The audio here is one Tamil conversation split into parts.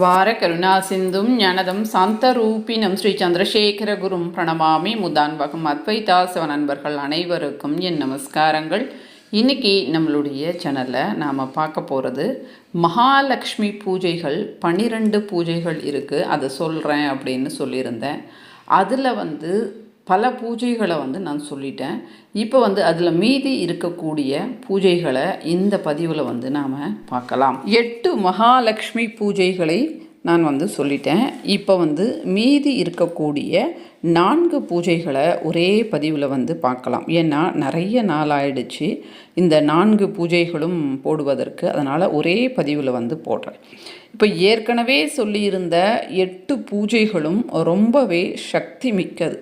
வார கருணாசிந்தும் ஞானதம் சாந்தரூபினம் ஸ்ரீ சந்திரசேகர குரும் பிரணமாமி முதான்வகம் அத்வைதாசவ நண்பர்கள் அனைவருக்கும் என் நமஸ்காரங்கள். இன்னைக்கு நம்மளுடைய சேனலில் நாம் பார்க்க போகிறது மகாலட்சுமி பூஜைகள் பன்னிரெண்டு பூஜைகள் இருக்குது அதை சொல்கிறேன் அப்படின்னு சொல்லியிருந்தேன். அதில் வந்து பல பூஜைகளை வந்து நான் சொல்லிட்டேன். இப்போ வந்து அதில் மீதி இருக்கக்கூடிய பூஜைகளை இந்த பதிவில் வந்து நாம் பார்க்கலாம். எட்டு மகாலட்சுமி பூஜைகளை நான் வந்து சொல்லிட்டேன். இப்போ வந்து மீதி இருக்கக்கூடிய நான்கு பூஜைகளை ஒரே பதிவில் வந்து பார்க்கலாம். ஏன்னா நிறைய நாள் ஆயிடுச்சு இந்த நான்கு பூஜைகளும் போடுவதற்கு. அதனால் ஒரே பதிவில் வந்து போடுறேன். இப்போ ஏற்கனவே சொல்லியிருந்த எட்டு பூஜைகளும் ரொம்பவே சக்தி மிக்கது.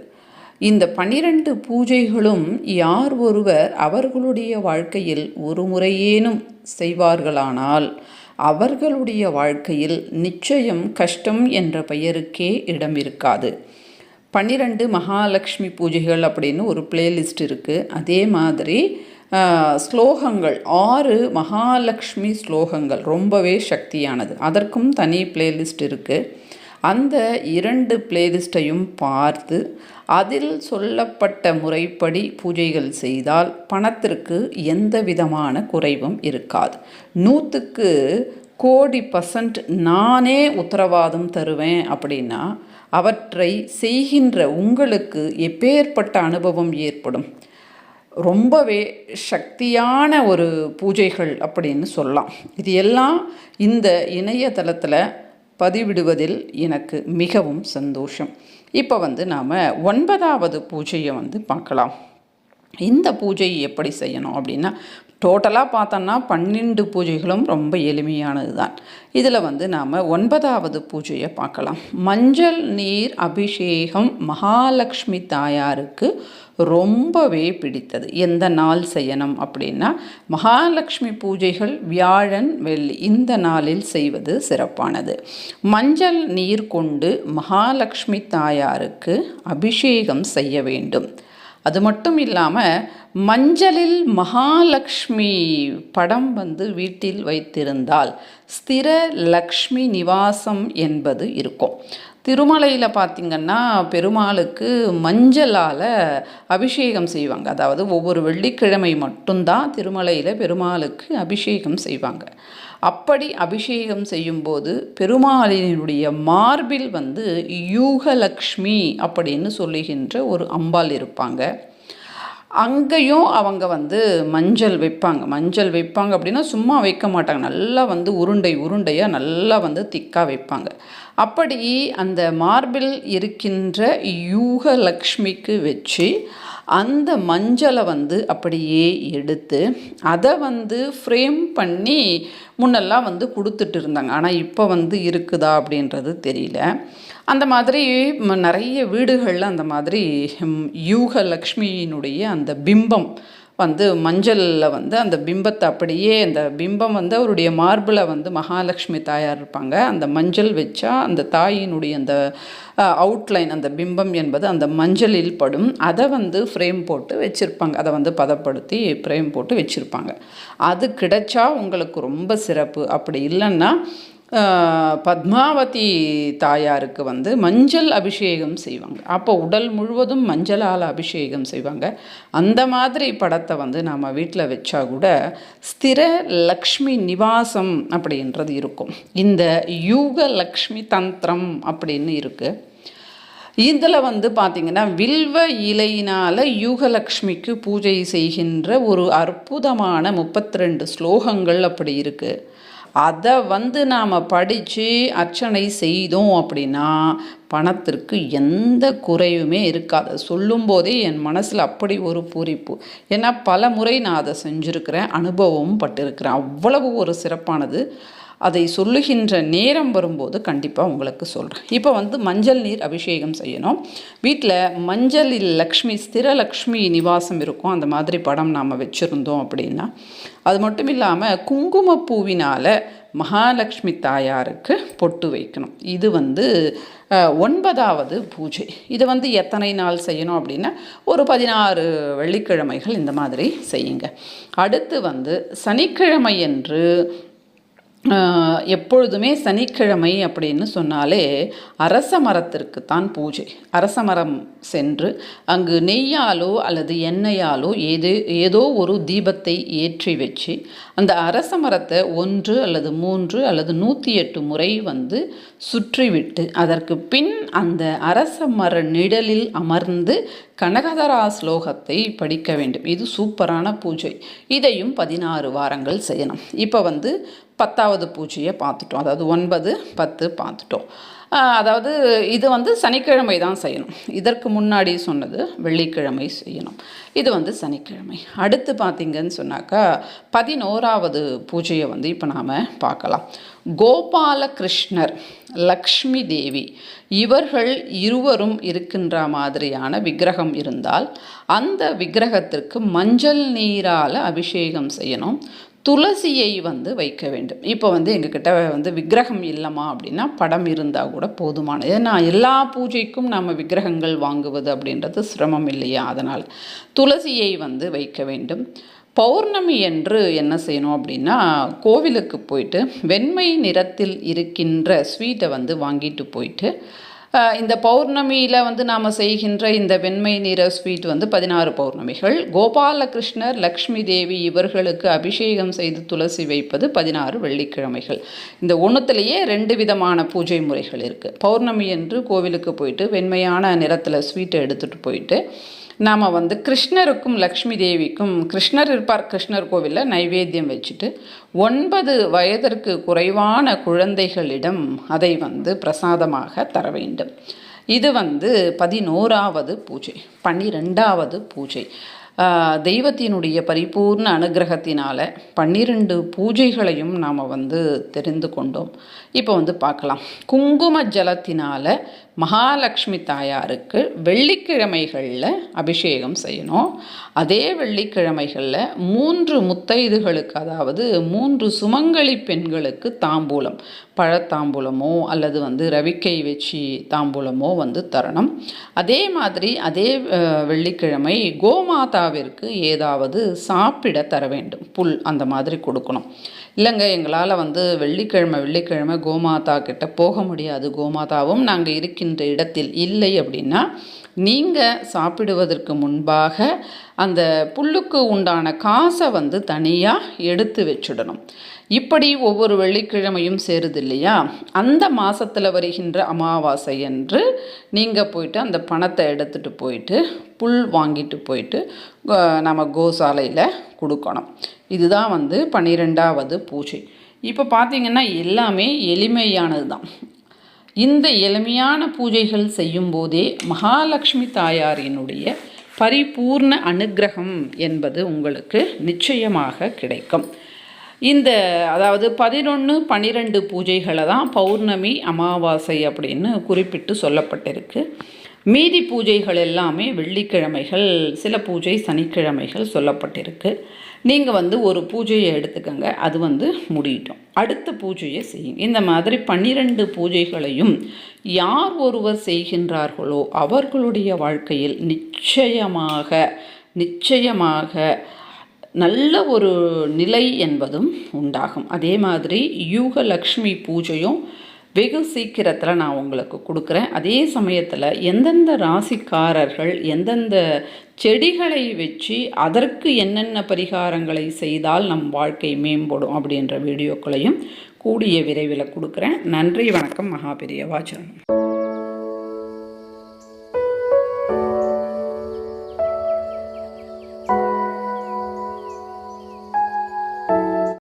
இந்த பனிரெண்டு பூஜைகளும் யார் ஒருவர் அவர்களுடைய வாழ்க்கையில் ஒரு முறையேனும் செய்வார்களானால் அவர்களுடைய வாழ்க்கையில் நிச்சயம் கஷ்டம் என்ற பெயருக்கே இடம் இருக்காது பன்னிரண்டு மகாலட்சுமி பூஜைகள் அப்படின்னு ஒரு பிளேலிஸ்ட் இருக்குது அதே மாதிரி ஸ்லோகங்கள் ஆறு மகாலட்சுமி ஸ்லோகங்கள் ரொம்பவே சக்தியானது. அதற்கும் தனி பிளேலிஸ்ட் இருக்குது அந்த இரண்டு பிளேலிஸ்ட்டையும் பார்த்து அதில் சொல்லப்பட்ட முறைப்படி பூஜைகள் செய்தால் பணத்திற்கு எந்த விதமான குறைவும் இருக்காது. நூற்றுக்கு கோடி பர்சன்ட் நானே உத்தரவாதம் தருவேன் அப்படின்னா அவற்றை செய்கின்ற உங்களுக்கு எப்பேற்பட்ட அனுபவம் ஏற்படும்? ரொம்பவே சக்தியான ஒரு பூஜைகள் அப்படின்னு சொல்லலாம். இது எல்லாம் இந்த இணையதளத்தில் பதிவிடுவதில் எனக்கு மிகவும் சந்தோஷம். இப்போ வந்து நாம் ஒன்பதாவது பூஜையை வந்து பார்க்கலாம். இந்த பூஜை எப்படி செய்யணும் அப்படின்னா டோட்டலாக பார்த்தோன்னா பன்னெண்டு பூஜைகளும் ரொம்ப எளிமையானது தான் இதில் வந்து நாம் ஒன்பதாவது பூஜையை பார்க்கலாம். மஞ்சள் நீர் அபிஷேகம் மகாலட்சுமி தாயாருக்கு ரொம்பவே பிடித்தது. எந்த நாள் செய்யணும் அப்படின்னா மகாலட்சுமி பூஜைகள் வியாழன் வெள்ளி இந்த நாளில் செய்வது சிறப்பானது. மஞ்சள் நீர் கொண்டு மகாலட்சுமி தாயாருக்கு அபிஷேகம் செய்ய வேண்டும். அது மட்டும் இல்லாமல் மஞ்சளில் மகாலட்சுமி படம் வந்து வீட்டில் வைத்திருந்தால் ஸ்திர லக்ஷ்மி நிவாசம் என்பது இருக்கும். திருமலையில் பார்த்திங்கன்னா பெருமாளுக்கு மஞ்சளால் அபிஷேகம் செய்வாங்க. அதாவது ஒவ்வொரு வெள்ளிக்கிழமை மட்டும்தான் திருமலையில் பெருமாளுக்கு அபிஷேகம் செய்வாங்க. அப்படி அபிஷேகம் செய்யும்போது பெருமாளினுடைய மார்பில் வந்து யூகலக்ஷ்மி அப்படின்னு சொல்லுகின்ற ஒரு அம்பாள் இருப்பாங்க. அங்கேயும் அவங்க வந்து மஞ்சள் வைப்பாங்க. மஞ்சள் வைப்பாங்க அப்படின்னா சும்மா வைக்க மாட்டாங்க. நல்லா வந்து உருண்டை உருண்டையாக நல்லா வந்து திக்காக வைப்பாங்க. அப்படி அந்த மார்பில் இருக்கின்ற யூகலக்ஷ்மிக்கு வச்சு அந்த மஞ்சளை வந்து அப்படியே எடுத்து அதை வந்து ஃப்ரேம் பண்ணி முன்னெல்லாம் வந்து கொடுத்துட்டு இருந்தாங்க. ஆனால் இப்போ வந்து இருக்குதா அப்படின்றது தெரியல. அந்த மாதிரி நிறைய வீடுகளில் அந்த மாதிரி யூக லக்ஷ்மியினுடைய அந்த பிம்பம் வந்து மஞ்சளில் வந்து அந்த பிம்பத்தை அப்படியே அந்த பிம்பம் வந்து அவருடைய மார்பில் வந்து மகாலட்சுமி தாயார் இருப்பாங்க. அந்த மஞ்சள் வச்சா அந்த தாயினுடைய அந்த அவுட்லைன் அந்த பிம்பம் என்பது அந்த மஞ்சளில் படும். அதை வந்து ஃப்ரேம் போட்டு வச்சுருப்பாங்க. அதை வந்து பதப்படுத்தி ஃப்ரேம் போட்டு வச்சுருப்பாங்க. அது கிடைச்சா உங்களுக்கு ரொம்ப சிறப்பு. அப்படி இல்லைன்னா பத்மாவதி தாயாருக்கு வந்து மஞ்சள் அபிஷேகம் செய்வாங்க. அப்போ உடல் முழுவதும் மஞ்சளால் அபிஷேகம் செய்வாங்க. அந்த மாதிரி படத்தை வந்து நாம் வீட்டில் வச்சா கூட ஸ்திர லக்ஷ்மி நிவாசம் அப்படின்றது இருக்கும். இந்த யூக லக்ஷ்மி தந்திரம் அப்படின்னு இருக்குது இதில் வந்து பார்த்திங்கன்னா வில்வ இலையினால் யூகலக்ஷ்மிக்கு பூஜை செய்கின்ற ஒரு அற்புதமான முப்பத்தி ரெண்டு ஸ்லோகங்கள் அப்படி இருக்குது அதை வந்து நாம் படித்து அர்ச்சனை செய்தோம் அப்படின்னா பணத்திற்கு எந்த குறையுமே இருக்காது. சொல்லும்போதே என் மனசில் அப்படி ஒரு பூரிப்பு. ஏன்னா பல முறை நான் அதை செஞ்சுருக்கிறேன் அனுபவமும் பட்டிருக்கிறேன். அவ்வளவு ஒரு சிறப்பானது. அதை சொல்லுகின்ற நேரம் வரும்போது கண்டிப்பாக உங்களுக்கு சொல்கிறேன் இப்போ வந்து மஞ்சள் நீர் அபிஷேகம் செய்யணும். வீட்டில் மஞ்சளில் லக்ஷ்மி ஸ்திர லக்ஷ்மி நிவாசம் இருக்கும். அந்த மாதிரி படம் நாம் வச்சுருந்தோம் அப்படின்னா அது மட்டும் இல்லாமல் குங்குமப்பூவினால் மகாலட்சுமி தாயாருக்கு பொட்டு வைக்கணும். இது வந்து ஒன்பதாவது பூஜை. இது வந்து எத்தனை நாள் செய்யணும் அப்படின்னா ஒரு பதினாறு வெள்ளிக்கிழமைகள் இந்த மாதிரி செய்யுங்க. அடுத்து வந்து சனிக்கிழமை என்று எப்பொழுதுமே சனிக்கிழமை அப்படின்னு சொன்னாலே அரச மரத்திற்கு தான் பூஜை. அரச மரம் சென்று அங்கு நெய்யாலோ அல்லது எண்ணெயாலோ ஏதோ ஏதோ ஒரு தீபத்தை ஏற்றி வச்சு அந்த அரச மரத்தை ஒன்று அல்லது மூன்று அல்லது நூற்றி எட்டு முறை வந்து சுற்றிவிட்டு அதற்கு பின் அந்த அரச மர நிழலில் அமர்ந்து கனகதரா ஸ்லோகத்தை படிக்க வேண்டும். இது சூப்பரான பூஜை. இதையும் பதினாறு வாரங்கள் செய்யணும். இப்போ வந்து பத்தாவது பூஜையை பார்த்துட்டோம். அதாவது ஒன்பது பத்து பார்த்துட்டோம். அதாவது இது வந்து சனிக்கிழமை தான் செய்யணும். இதற்கு முன்னாடி சொன்னது வெள்ளிக்கிழமை செய்யணும். இது வந்து சனிக்கிழமை. அடுத்து பார்த்திங்கன்னு சொன்னாக்கா பதினோராவது பூஜையை வந்து இப்போ நாம் பார்க்கலாம். கோபாலகிருஷ்ணர் லக்ஷ்மி தேவி இவர்கள் இருவரும் இருக்கின்ற மாதிரியான விக்கிரகம் இருந்தால் அந்த விக்கிரகத்திற்கு மஞ்சள் நீரால் அபிஷேகம் செய்யணும். துளசியை வந்து வைக்க வேண்டும். இப்போ வந்து எங்ககிட்ட வந்து விக்கிரகம் இல்லைம்மா அப்படின்னா படம் இருந்தால் கூட போதுமானது. ஏன்னா எல்லா பூஜைக்கும் நம்ம விக்கிரகங்கள் வாங்குவது அப்படின்றது சிரமம் இல்லையா? அதனால் துளசியை வந்து வைக்க வேண்டும். பௌர்ணமி என்று என்ன செய்யணும் அப்படின்னா கோவிலுக்கு போயிட்டு வெண்மை நிறத்தில் இருக்கின்ற ஸ்வீட்டை வந்து வாங்கிட்டு போயிட்டு இந்த பௌர்ணமியில் வந்து நாம் செய்கின்ற இந்த வெண்மை நிற ஸ்வீட் வந்து பதினாறு பௌர்ணமிகள். கோபாலகிருஷ்ணர் லக்ஷ்மி தேவி இவர்களுக்கு அபிஷேகம் செய்து துளசி வைப்பது பதினாறு வெள்ளிக்கிழமைகள். இந்த ஒன்றுத்துலேயே ரெண்டு விதமான பூஜை முறைகள் இருக்குது பௌர்ணமி என்று கோவிலுக்கு போயிட்டு வெண்மையான நிறத்தில் ஸ்வீட்டை எடுத்துகிட்டு போயிட்டு நாம் வந்து கிருஷ்ணருக்கும் லக்ஷ்மி தேவிக்கும் கிருஷ்ணர் இருப்பார் கிருஷ்ணர் கோவிலில் நைவேத்தியம் வச்சுட்டு ஒன்பது வயதிற்கு குறைவான குழந்தைகளிடம் அதை வந்து பிரசாதமாக தர வேண்டும். இது வந்து பதினோராவது பூஜை பன்னிரெண்டாவது பூஜை. தெய்வத்தினுடைய பரிபூர்ண அனுகிரகத்தினால் பன்னிரெண்டு பூஜைகளையும் நாம் வந்து தெரிந்து கொண்டோம். இப்போ வந்து பார்க்கலாம். குங்கும ஜலத்தினால் மகாலட்சுமி தாயாருக்கு வெள்ளிக்கிழமைகளில் அபிஷேகம் செய்யணும். அதே வெள்ளிக்கிழமைகளில் மூன்று முத்தைதுகளுக்கு அதாவது மூன்று சுமங்கலி பெண்களுக்கு தாம்பூலம் பழத்தாம்பூலமோ அல்லது வந்து ரவிக்கை வச்சு தாம்பூலமோ வந்து தரணும். அதே மாதிரி அதே வெள்ளிக்கிழமை கோமாதா ராஜாவிற்கு ஏதாவது சாப்பிட தர வேண்டும். புல் அந்த மாதிரி கொடுக்கணும். இல்லைங்க எங்களால் வந்து வெள்ளிக்கிழமை வெள்ளிக்கிழமை கோமாதா கிட்ட போக முடியாது. கோமாதாவும் நாங்கள் இருக்கின்ற இடத்தில் இல்லை அப்படின்னா நீங்கள் சாப்பிடுவதற்கு முன்பாக அந்த புல்லுக்கு உண்டான காசை வந்து தனியாக எடுத்து வச்சுடணும். இப்படி ஒவ்வொரு வெள்ளிக்கிழமையும் சேருது இல்லையா? அந்த மாதத்தில் வருகின்ற அமாவாசை என்று நீங்கள் போயிட்டு அந்த பணத்தை எடுத்துகிட்டு போயிட்டு புல் வாங்கிட்டு போயிட்டு நம்ம கோசாலையில் கொடுக்கணும். இதுதான் வந்து பன்னிரெண்டாவது பூஜை. இப்போ பார்த்தீங்கன்னா எல்லாமே எளிமையானது தான். இந்த எளிமையான பூஜைகள் செய்யும்போதே மகாலட்சுமி தாயாரினுடைய பரிபூர்ண அனுக்கிரகம் என்பது உங்களுக்கு நிச்சயமாக கிடைக்கும். இந்த அதாவது பதினொன்று பன்னிரெண்டு பூஜைகளை தான் பௌர்ணமி அமாவாசை அப்படின்னு குறிப்பிட்டு சொல்லப்பட்டிருக்கு. மீதி பூஜைகள் எல்லாமே வெள்ளிக்கிழமைகள் சில பூஜை சனிக்கிழமைகள் சொல்லப்பட்டிருக்கு. நீங்கள் வந்து ஒரு பூஜையை எடுத்துக்கங்க அது வந்து முடியட்டும். அடுத்த பூஜையை செய்யும் இந்த மாதிரி பன்னிரண்டு பூஜைகளையும் யார் ஒருவர் செய்கின்றார்களோ அவர்களுடைய வாழ்க்கையில் நிச்சயமாக நிச்சயமாக நல்ல ஒரு நிலை என்பதும் உண்டாகும். அதே மாதிரி யூகலக்ஷ்மி பூஜையும் வெகு சீக்கிரத்தில் நான் உங்களுக்கு கொடுக்குறேன். அதே சமயத்தில் எந்தெந்த ராசிக்காரர்கள் எந்தெந்த செடிகளை வச்சு அதற்கு என்னென்ன பரிகாரங்களை செய்தால் நம் வாழ்க்கை மேம்படும் அப்படின்ற வீடியோக்களையும் கூடிய விரைவில் கொடுக்குறேன். நன்றி வணக்கம் மகாபெரியவாச்சரணம்